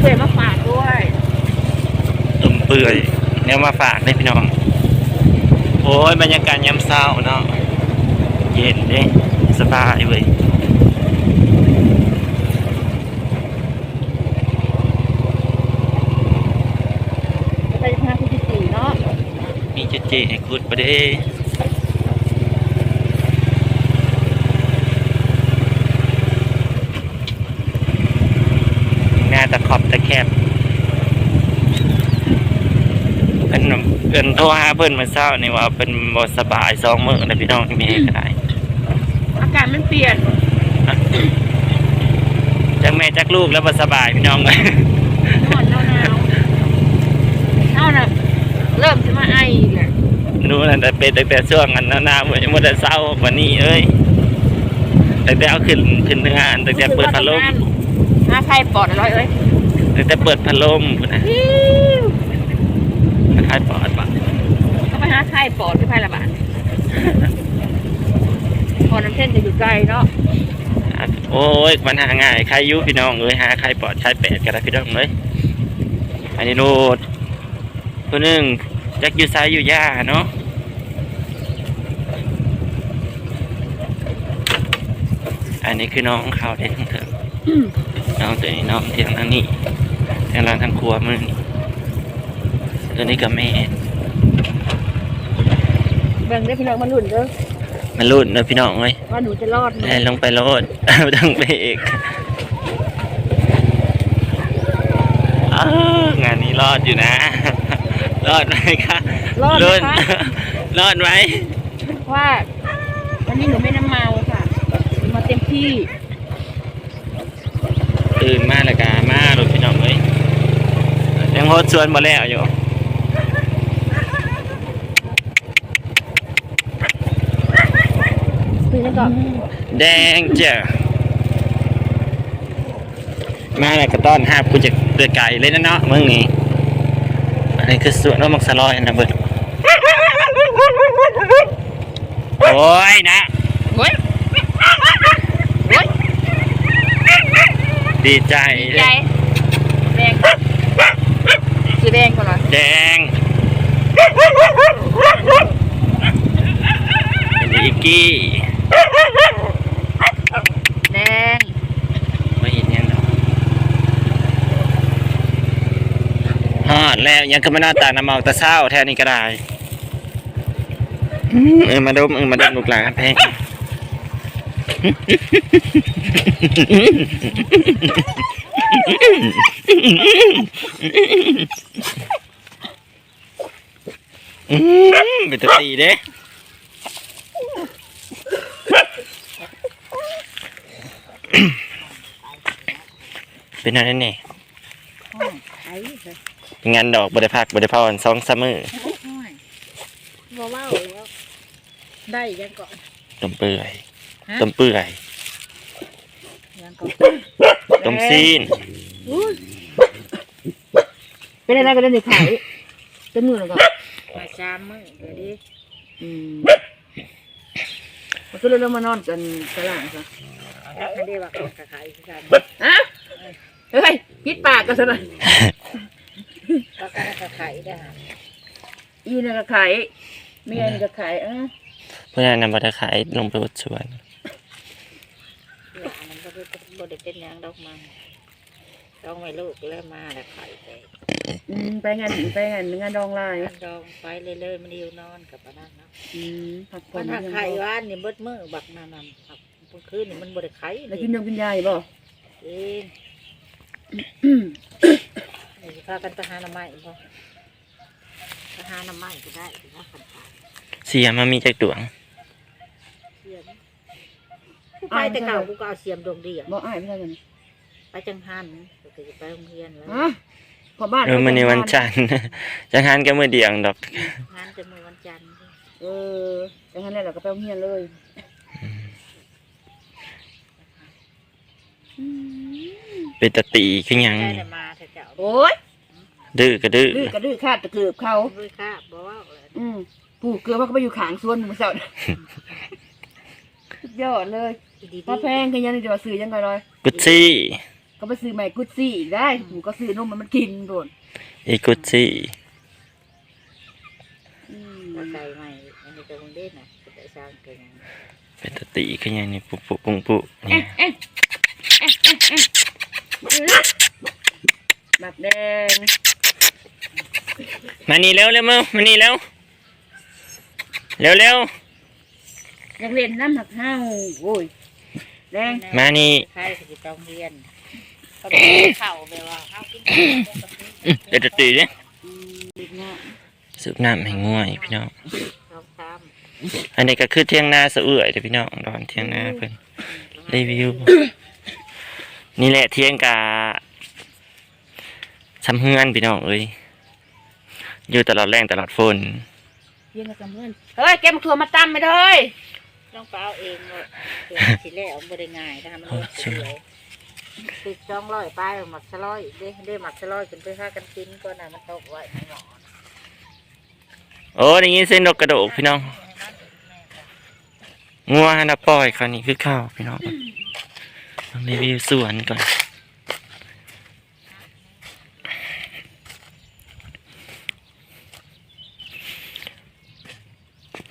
เปื่อยมาฝากด้วยตุ่มเปื่อยเนี่ยมาฝากได้พี่น้อง โอ้ยบรรยากาศยามเช้าเนาะ เย็นเด้สบายเว้ยไปทางที่สี่เนาะมีเจเจให้คุดประเด้หน้า ตะขอบตะแคบเพิ่นเพิ่นโทรหาเพิ่นมาเช้านี่ว่าเป็นบ่สบายสองมื้อแล้วพี่น้องมีให้ก็ได้อากาศมันเปลี่ยนจักแม่จักลูกแล้วบ่สบายพี่น้องนอนหนาวหนาวเท่าน่ะเริ่มจะมาไออีกแหละรู้นั่นแต่เป็นตั้งแต่ช่วงอันนั้นนะมื้อมื้อแต่เช้ากว่านี้เอ้ยตั้งแต่เอาขึ้นขึ้นเนื้ออันตั้งแต่เปิดพัดลมหาใครปลอดอะไรเอ้ย ตั้งแต่เปิดพัดลมพุ่นน่ะคล้ายปอดปะก็ไปหาใครปลอดที่ไพระบาทพอน้ำเส้นจะอยู่ไกลเนาะโอ้ยมันหาง่ายใครอยุพี่น้องเอ้ยหาใครปอดใครแปดกันนะพี่น้องเอ้ยอันนี้โนดตัวหนึ่งจักอยู่ซ้ายอยู่ย่าเนาะอันนี้คือน้องเขาเด็กทั้งเถอะ น้องตัวนี้น้องเทียงทางนี้ทางร้านทางครัวมือนี่ตัวนี้กับแม่เบิ่งได้พี่น้องมาลุ่นเด้อมันรุ่นเนอะพี่น้องเอ้ยว่าหนูจะรอดไหมได้ลงไปโลดต้องไปอีกอ้าวงานนี้รอดอยู่นะ รอดไหมคะรอดรุ่นนะคะรอดไหมว่าวันนี้หนูไม่น้ำเมาค่ะมาเต็มที่ ตื่นมาแล้วกามาลูกพี่น้องเอ้ยยังโฮดชวนมาแล้วอยู่แล้วก็แดงเจ้ามาแล้วก็ต้อนห้าบกูจะเดือไก่เลยนะเนาะมึงนี่อันนี้คือสวนว่ามักสลอยนะเบิร์ดโอ้ยนะ เฮ้ยเฮ้ย ดีใจดีใจแดงสีแดงก่อนเหรอแดงอีกกี้ แดงไม่เห็นยังเนาะฮอดแล้วยังก็ไม่น่าตาน้ำเมาตะเศร้าแทนนี้ก็ได้อืมเออมาดมเออมาดมลูกหลานแพงอืม เป็นตัวตีเด้เป็นอะไรเนี่ยงานดอกบริพักบริพรสองสามเมอบ่เว้าแล้วได้ยังก่อนต้มเปื่อย ต้มเปื่อยยังก่อนต้มซีนเป็นอะไรกันเนี่ยขายเต็มมือแล้วก็มาชามมือเดี๋ยวดิอืมมาก็เลยเรามานอนกันตลาดซะไม่ได้ว่าคนขายคือกันฮะเฮ้ยพิดปากกันซะหน่อยว่าการขายได้อีนี่ก็ขายเมียนี่ก็ขายอะเพื่อนนำมาขายลงไปบดสวน หลานมันก็บ่ได้เป็นหยังดอกมันต้องไว้ลูกแล้วมาแล้วขายไปอืมไปงานไปงานงานดองลายมันดองไปเรื่อยๆมันอยู่นอนกับปานนั้นเนาะอืมผักผมัลนหักไข่ว่านนี่เบิดมือบักนั่นน่ะหักเมื่อคืนนี่มันบ่ได้ไข่แล้วกินนมกินยาอยู่บ่เองนี่สิพากันไปหาหน่อไม้บ่ไปหาหน่อไม้ก็ได้นะคันขายเสียมามีจากดวงเสียมกู ไปแต่เก่ากูก็เอาเสียมดวงเดียวบ่อ้ายไม่ใช่กันไปจังหันก็จะไปโรงเรียนแล้วฮะพอบ้านเออมันในวันจันทร์ จังหันก็มือเดียงดอก งานจะมือวันจันทร์เออแต่งั้นแล้วเราก็ไปโรงเรียนเลยเป็นตะตีขึ้นยังได้แต่มาเถอะเจ้าโอ้ยดื้อก็ดื้อดื้อก็ดื้อคาดตะเกือบเขาด้วยค่ะบอกว่าเลยอืมปลูกเกลือมันก็ไปอยู่ขางสวนมือเสาร์ สุดยอดเลยอีดีพอแพงกันยังเดี๋ยวซื้อยังไงเลยกุชชี่ก็ไปซื้อใหม่กุดซี่อีกได้หมูก็ซื้อนมมันมันกินโดนอีกุซี่อืมเราใส่ใหม่อันนี้ก็คงเด่นนะก็ได้สร้างเกินเป็นตะติคือหยังนี่ปุปุปุงปุนี่แบบแดงมานี่เร็วเร็วมามานี่เร็วเร็วเร็ว อยากเล่นน้ำหักห้าวโอ้ยแดงมานี่ใครสิต้องเรียนเขาเป็นเข่าแบบว่าเขากินอื้อเดี๋ยวตะติเนี่ยอืมเด็กเนาะสูบน้ำให้ง่วยพี่น้องเขาทอันนี้ก็คือเที่ยงนาสะเอื่อยเด้อพี่น้องดอนเที่ยงนาเพิ่นำรีวิว นี่แหละเที่ยงกาทำเฮือนพี่น้องเอ้ยอยู่ตลอดแรงตลอดฝนเยี่ยงกับเพื่อนเฮ้ยแกมาทัวมาตั้มไปเลย ต้องเปล่าเองเลยสิแล้วบ่ได้ง่ายถ้ามันสวยติดจองร้อยป้ายหมักสลอยเด้เด้หมักสลอยจนไปฆ่ากันกินก็น่ะมันตกไว้ในหม้อโอ้ได้ยินเส้นนกกระโดกพี่น้องงัวฮันนาปล่อยคราวนี้คือข้าวพี่น้องต้องรีวิวสวนก่อน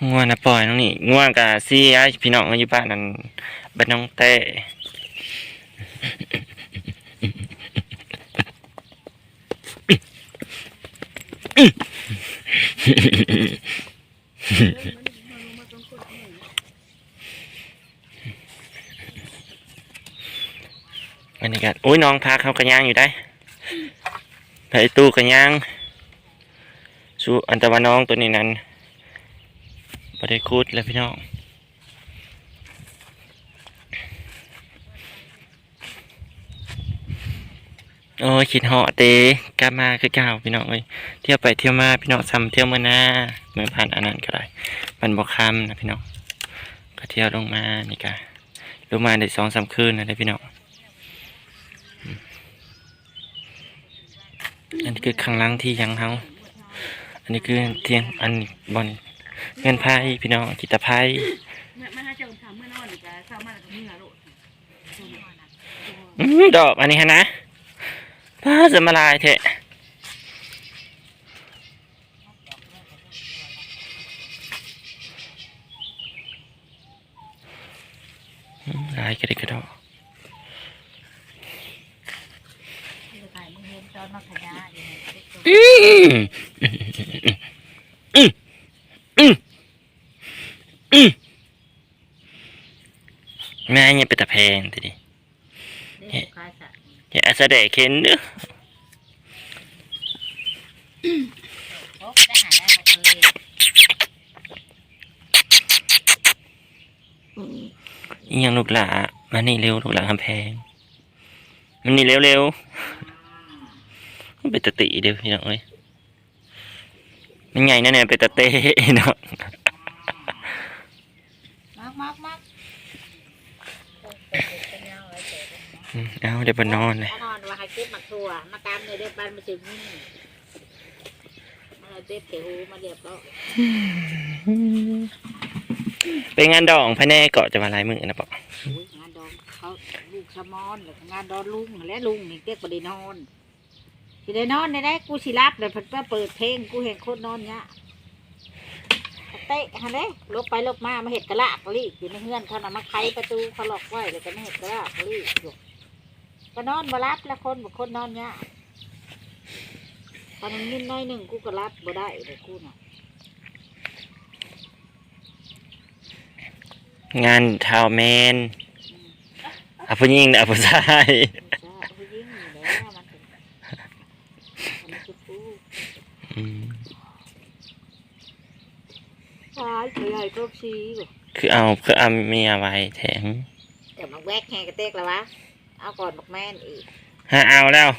ง่วงนะปล่อยน้องนี่ง่วงกับซีไอพี่น้องอยู่บ้านนั้นบ้านน้องเต้บรรยากาศโอ้ยน้องพาเขากระย่างอยู่ได้ไปตู้กระย่างสู้อันตะวันน้องตัวนี้นั้น ได้คูดแล้วพี่น้องโอ้ยคิดเหาะเตะกลับมาคือเก่าพี่น้องเอ้ยเที่ยวไปเที่ยวมาพี่น้องซ้ำเที่ยวเมื่อหน้าเมื่อผ่านอันนั้นก็ได้มันบอกคำนะพี่น้องก็เที่ยวลงมานี่กะลงมาได้สองสามคืนนะได้พี่น้องอันนี้คือข้างล่างที่ยังเฮาอันนี้คือเทียงอันบอล เงินไพ่พี่น้องกิตาไพ่มาหาเจ้าถามเมื่อนอนอีกแล้วเช้ามาแล้วก็มึงหาโลดอืมดอกอันนี้ฮะนะป้าจะมาลายเถอะลายกระดิกกระดอกอนมาขยะอยู่ในติ๊กต็อกอืม อืมอืมอืมแม่เนี่ยเป็นตะแพงทีนี้เด้คายสัตว์อย่าอาสะเดะเข็นเด้อโอ้ได้หาได้มาเลยอีหยังลูกหลามานี่เร็วลูกหลาคำแพงมันนี่เร็วเร็วๆมันเป็นตะติเดียวพี่น้องเอ้ย มันใหญ่แน่ๆเป็นตะเต้เนาะมากมากมากอืมเอาเดี๋ยวไปนอนเลยนอนว่าให้เก็บมาทั่วมาตามในเด็กบ้านมาถึงนี่มาเด็กเขียวมาเรียบแล้วเป็นงานดองภายในเกาะจะมาลายมือนะปะอุ้ยงานดองเขาลูกสมอนแล้วก็งานดอนลุงและลุงนี่เด็กบ่ได้นอน สิได้นอนได้ได้กูสิรับเลยเพิ่นมาเปิดเพลงกูเห็นคนนอนเนี่ยเตะฮันเด้ลบไปลบมามาเห็ดกระลากกระลีกอยู่ในเฮือนเขาน่ะมาไขประตูเขาล็อกไว้แล้วก็มาเห็ดกระลากกระลีกอยู่ก็นอนมารับแล้วคนบ่คนนอนเนี่ยตอนนั้นนิดน้อยหนึ่งกูก็รับบ่ได้เลยกูน่ะงานเท้าแมนเอาผู้หญิงเอาผู้ชาย จ้าผู้หญิงนี่แหละมันเป็น มันคือผู้อืมชายตัวใหญ่ครบชีบ่คือเอาคือเอาเมียไว้แถมเดี๋ยวมาแวกแหงกระเตกแล้ววะ เอาก่อนบักแม่นอีกฮะเอาแล้ว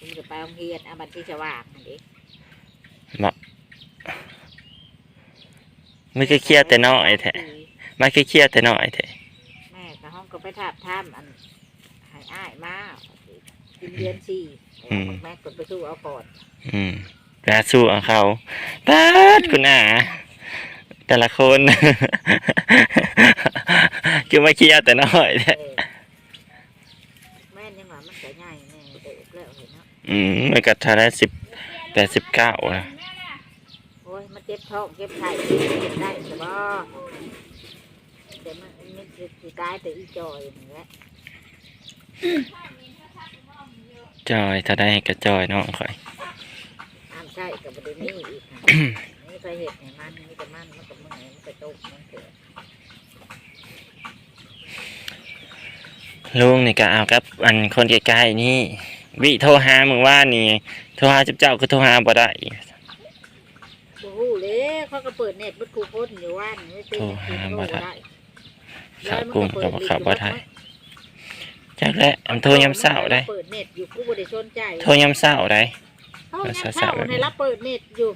มึงจะไปโรงเรียนเอาบัตรที่จะว่างนั่นดิไม่เคยเครียดแต่น้อยแท้ไม่เคยเครียดแต่น้อยแท้แม่กับห้องก็ไปถามท่ามอันใหายอ้ายมากิ นเดือนสี่บักแม่กดไปสู้เอาก่อนอืมแลาสู้เอาเขาปัดคุณอาแต่ละคน คือไม่เครียดแต่น้อยแท้เออแม่นยังว่าญ่แน่เด็กแล้วเห็นเนาะอืมมันก็ทาได้สิบแปดสิบเก้าอะโอ้ยมันเจ็บท้องเจ็บไข้เจ็บได้ใช่บ่เดี๋ยวมันมันจะสิตายแต่อีจอยนี่แหละ จอยถ้าได้ก็จอยน้องข่อยอ้ามใช่กับบไดนี่อีกค่ะนี่ไปเห็ดให้มันนี่แต่มันมันกับมึงมันไปตกมันเกิดลุงนี่ก็เอากับ อันคนใกล้ๆนี่วิโทรหามึงว่านี่โทรหาเจ้าเจ้าก็โทรหาบ่ได้โอ้โหเลยเขาก็เปิดเน็ตบัดกูพ้นอยู่ว่านไม่เป็นโอ้หาบ่ได้แล้วข่าวมันกุ้งเปิก็ดบ่ลิงก์เข้าบ่ได้ อยู่จักแล้วอำโทรยามเช้าได้ เปิดเน็ตอยู่กูบ่ได้สนใจโทรยามเช้าได้เขายังเช้าในรับเปิดเน็ตอยู่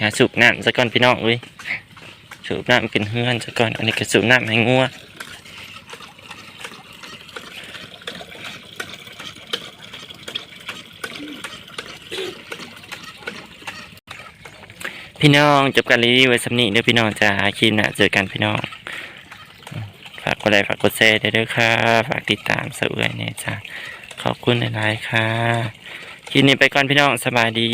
หาสูบน้ำซะก่อนพี่น้องเว้ยสูบน้ำเป็นเฮือนซะก่อนอันนี้ก็สูบน้ำให้งัว พี่น้องจบการรีวิวไว้สำนีเด้อพี่น้องจ้าคลิปหน้าเจอกันพี่น้อง ฝากกดไลค์ฝากกดแชร์ได้เด้อค่ะ ฝากติดตามเสวยเนี่ยจ้าขอบคุณหลายๆค่ะคลิปนี้ไปก่อนพี่น้องสบายดี